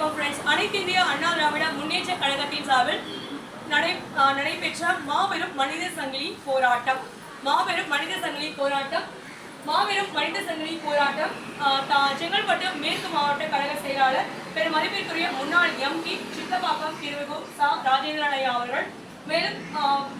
வணக்கம் ஃப்ரெண்ட்ஸ் அனைத்து இந்திய அண்ணா திராவிட முன்னேற்ற கழகத்தின் சார்பில் நடை நடைபெற்ற மாபெரும் மனித சங்கிலி போராட்டம். மாபெரும் மனித சங்கிலி போராட்டம். மாபெரும் மனித சங்கிலி போராட்டம். தா- செங்கல்பட்டு மேற்கு மாவட்ட கழக செயலாளர் பெரும் மதிப்பிற்குரிய முன்னாள் எம்பி சித்தப்பாக்கம் திருவு சா. ராஜேந்திரன் ஐயா அவர்கள் மேலும்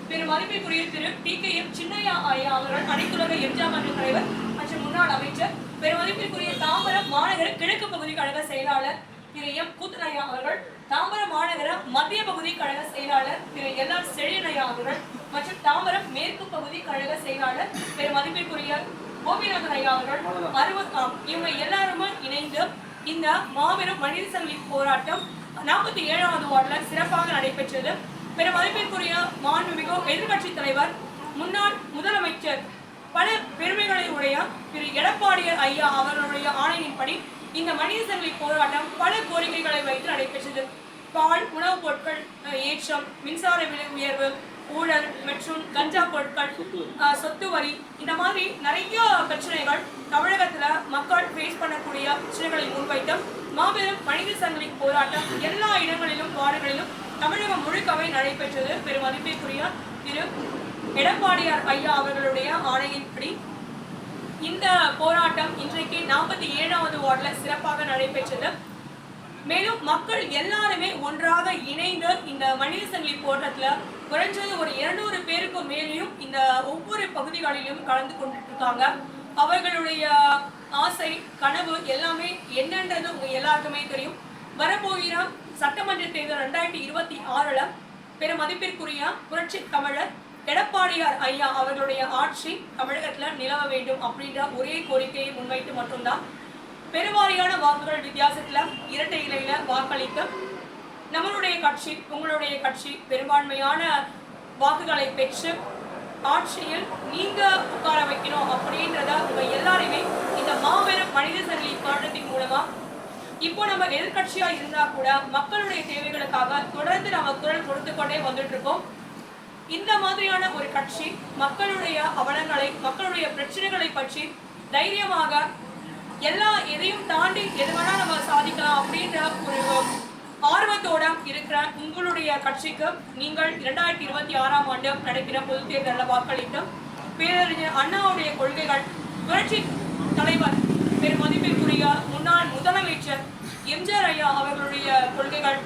பெரும் மதிப்பிற்குரிய திரு. டி. கே. எம். சின்னையா ஐயா அவர்கள் அனைத்துலக எம்ஜிஆர் மன்ற தலைவர் மற்றும் முன்னாள் அமைச்சர் பெரும் மதிப்பிற்குரிய தாம்பரம் மாநகர கிழக்கு பகுதி கழக செயலாளர் திரு எம் கூத்தனையா அவர்கள் தாம்பரம் மாநகர மத்திய பகுதி கழக செயலாளர் திரு எல் ஆர் செழியனையா அவர்கள் மற்றும் தாம்பரம் மேற்கு பகுதி கழக செயலாளர் திரு மதிப்பிற்குரிய கோபிநாதன் ஐயா அவர்கள் அறுபது இவங்க எல்லாருமே இணைந்து இந்த மாபெரும் மனித சங்கிலி போராட்டம் நாற்பத்தி ஏழாவது வார்டில் சிறப்பாக நடைபெற்றது. பெரும் மதிப்பிற்குரிய மாண்புமிகு எதிர்க்கட்சி தலைவர் முன்னாள் முதலமைச்சர் பல பெருமைகளை உடைய திரு எடப்பாடியர் ஐயா அவர்களுடைய ஆணையின்படி இந்த மனித சங்கிலி போராட்டம் பல கோரிக்கைகளை வைத்து நடைபெற்றது. பால் உணவுப் பொருட்கள் ஏற்றம் மின்சார விலை உயர்வு ஊழல் மற்றும் கஞ்சா பொருட்கள் சொத்து வரி இந்த மாதிரி நிறைய பிரச்சனைகள் தமிழகத்துல மக்கள் ஃபேஸ் பண்ணக்கூடிய பிரச்சனைகளை முன்வைத்து மாபெரும் மனித சங்கிலி போராட்டம் எல்லா இடங்களிலும் வார்டுகளிலும் தமிழகம் முழுக்கவே நடைபெற்றது. பெரும் மதிப்பிற்குரிய திரு. எடப்பாடியார் ஐயா அவர்களுடைய ஆணையின்படி இந்த போராட்டம் இன்றைக்கு நாற்பத்தி ஏழாவது வார்டில் சிறப்பாக நடைபெற்றது. மேலும் மக்கள் எல்லாருமே ஒன்றாக இணைந்து இந்த மனித சங்கிலி போராட்டத்தில் குறைஞ்சது ஒரு இருநூறு பேருக்கு மேலேயும் இந்த ஒவ்வொரு பகுதிகளிலும் கலந்து கொண்டிருக்காங்க. அவர்களுடைய ஆசை கனவு எல்லாமே என்னன்றது உங்க எல்லாருக்குமே தெரியும். வரப்போகிற சட்டமன்ற தேர்தல் ரெண்டாயிரத்தி இருபத்தி ஆறுல பெரும் மதிப்பிற்குரிய புரட்சி தமிழர் எடப்பாடியார் ஐயா அவர்களுடைய ஆட்சி தமிழகத்தில் நிலவ வேண்டும் அப்படின்ற ஒரே கோரிக்கையை முன்வைத்து மட்டும்தான் பெருவாரியான வாக்குகள் வித்தியாசத்தில் இரட்டை இலையில வாக்களிக்க நம்மளுடைய கட்சி உங்களுடைய கட்சி பெரும்பான்மையான வாக்குகளை பெற்று ஆட்சியில் நீங்க உட்கார வைக்கணும் அப்படின்றத உங்க எல்லாரையுமே இந்த மாபெரும் மனித சங்கிலி காரணத்தின் மூலமா இப்போ நம்ம எதிர்கட்சியா இருந்தா கூட மக்களுடைய தேவைகளுக்காக தொடர்ந்து நம்ம குரல் கொடுத்து கொண்டே வந்துட்டு இருக்கோம். இந்த மாதிரியான ஒரு கட்சி மக்களுடைய அவலங்களை மக்களுடைய பிரச்சனைகளை பற்றி தைரியமாக எல்லா எதையும் தாண்டி எது வேணா நம்ம சாதிக்கலாம் அப்படின்ற ஒரு ஆர்வத்தோட இருக்கிற உங்களுடைய கட்சிக்கு நீங்கள் இரண்டாயிரத்தி இருபத்தி ஆறாம் ஆண்டு நடக்கிற பொதுத் தேர்தலில் வாக்களித்து பேரறிஞர் அண்ணாவுடைய கொள்கைகள் புரட்சி தலைவர் பெரும் மதிப்பிற்குரிய முன்னாள் முதலமைச்சர் எம்ஜிஆர் ஐயா அவர்களுடைய கொள்கைகள்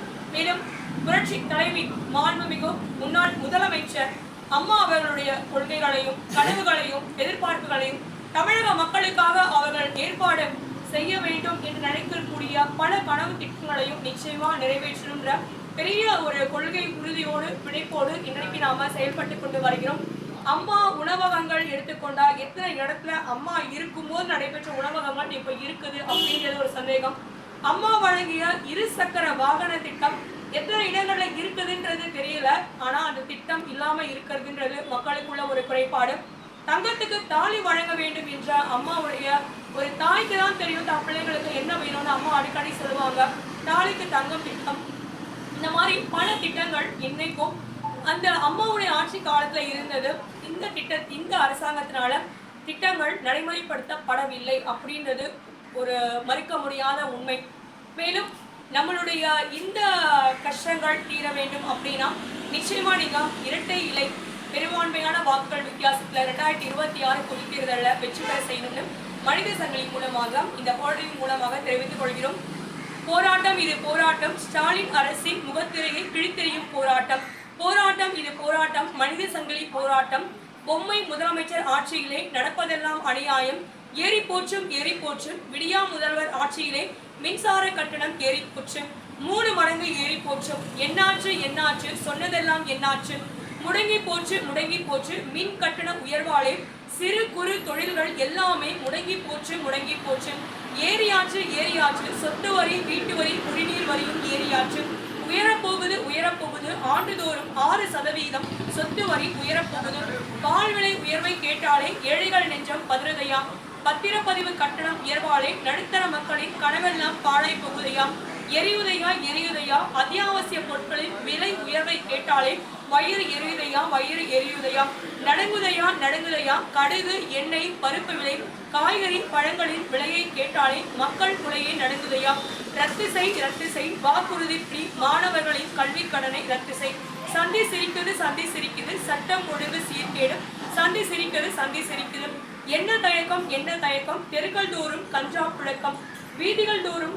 மேலும் புரட்சி தலைவி மாண்புமிகு முன்னாள் முதலமைச்சர் அம்மா அவர்களுடைய கொள்கைகளையும் கனவுகளையும் எதிர்பார்ப்புகளையும் தமிழக மக்களுக்காக அவர்கள் ஏற்பாடு செய்ய வேண்டும் என்று நினைக்கக்கூடிய பல கனவு திட்டங்களையும் நிச்சயமா நிறைவேற்றணுன்ற பெரிய ஒரு கொள்கை உறுதியோடு பிணைப்போடு இன்றைக்கு நாம செயல்பட்டு கொண்டு வருகிறோம். அம்மா உணவகங்கள் எடுத்துக்கொண்டா எத்தனை இடத்துல அம்மா இருக்கும்போது நடைபெற்ற உணவகங்கள் இப்ப இருக்குது அப்படின்றது ஒரு சந்தேகம். அம்மா வழங்கிய இரு சக்கர வாகன இருக்குதுன்றது தெரியல. ஆனா அந்த திட்டம் இல்லாம இருக்கிறதுன்றது மக்களுக்குள்ள ஒரு குறைபாடு. தங்கத்துக்கு தாலி வழங்க வேண்டும் என்ற அம்மாவுடைய ஒரு தாய்க்கு தான் தெரியும் தன் பிள்ளைங்களுக்கு என்ன வேணும்னு அம்மா அடிக்கடி சொல்லுவாங்க. தாலிக்கு தங்கம் திட்டம். இந்த மாதிரி பல திட்டங்கள் இன்னைக்கும் அந்த அம்மாவுடைய ஆட்சி காலத்துல இருந்தது. இந்த திட்ட இந்த அரசாங்கத்தினால திட்டங்கள் நடைமுறைப்படுத்தப்படவில்லை அப்படின்றது ஒரு மறுக்க முடியாத உண்மை. மேலும் நம்மளுடைய இந்த கஷ்டங்கள் தீர வேண்டும் அப்படின்னா நிச்சயமா நீங்க இரட்டை இலை பெரும்பான்மையான வாக்குகள் வித்தியாசத்துல ரெண்டாயிரத்தி இருபத்தி ஆறு பொதுத் தேர்தலில் வெற்றி பெற செய்யணும்னு மனித சங்கிலி மூலமாக இந்த போராட்டத்தின் மூலமாக தெரிவித்துக் கொள்கிறோம். போராட்டம் இது போராட்டம். ஸ்டாலின் அரசின் முகத்திரையை கிழித்தெறியும் போராட்டம். போராட்டம் இது போராட்டம். மனித சங்கிலி போராட்டம். பொம்மை முதலமைச்சர் ஆட்சியிலே நடப்பதெல்லாம் அநியாயம். ஏறி போற்றும் ஏறி போற்றும் விடியா முதல்வர் ஆட்சியிலே மின்சார கட்டணம் ஏறி போச்சு. மூணு மடங்கு ஏறி போச்சு. என்னாச்சு என்னாச்சு? சொன்னதெல்லாம் என்னாச்சு? முடங்கி போச்சு முடங்கி போச்சு. மின் கட்டண உயர்வாலே சிறு குறு தொழில்கள் எல்லாமே முடங்கி போச்சு முடங்கி போச்சு. ஏரியாச்சு ஏரியாச்சு சொத்து வரி வீட்டு வரி குடிநீர் வரியும் ஏரியாச்சு உயரப்போகுது உயரப்போகுது. ஆண்டுதோறும் ஆறு சதவீதம் சொத்து வரி உயரப்போகுது. பால் விலை உயர்வை கேட்டாலே ஏழைகள் நெஞ்சம் பதிரதையா பத்திரப்பதிவு கட்டணம் உயர்வாலே நடுத்தர மக்களின் கனவெல்லாம் பாழை போகுதையாம் எரியுதையா எரியுதையா? அத்தியாவசிய பொருட்களின் விலை உயர்வை கேட்டாலே வயிறு எரியுதையா வயிறு எரியுதையா? நடுங்குதையா நடுங்குதையா? கடுகு எண்ணெய் பருப்பு விலை காய்கறி பழங்களின் விலையை கேட்டாலே மக்கள் குலையை நடுங்குதையா? ரத்து செய் ரத்து செய். வாக்குறுதி ஃப்ரீ மாணவர்களின் கல்வி கடனை ரத்து செய். சந்தி சிரிக்குது சந்தி சிரிக்குது. சட்டம் ஒழுங்கு சீர்கேடு சந்தி சிரிக்குது சந்தி சிரிக்குது. என்ன தயக்கம் என்ன தயக்கம்? தெருக்கள் தோறும் கஞ்சா புழக்கம். வீதிகள் தோறும்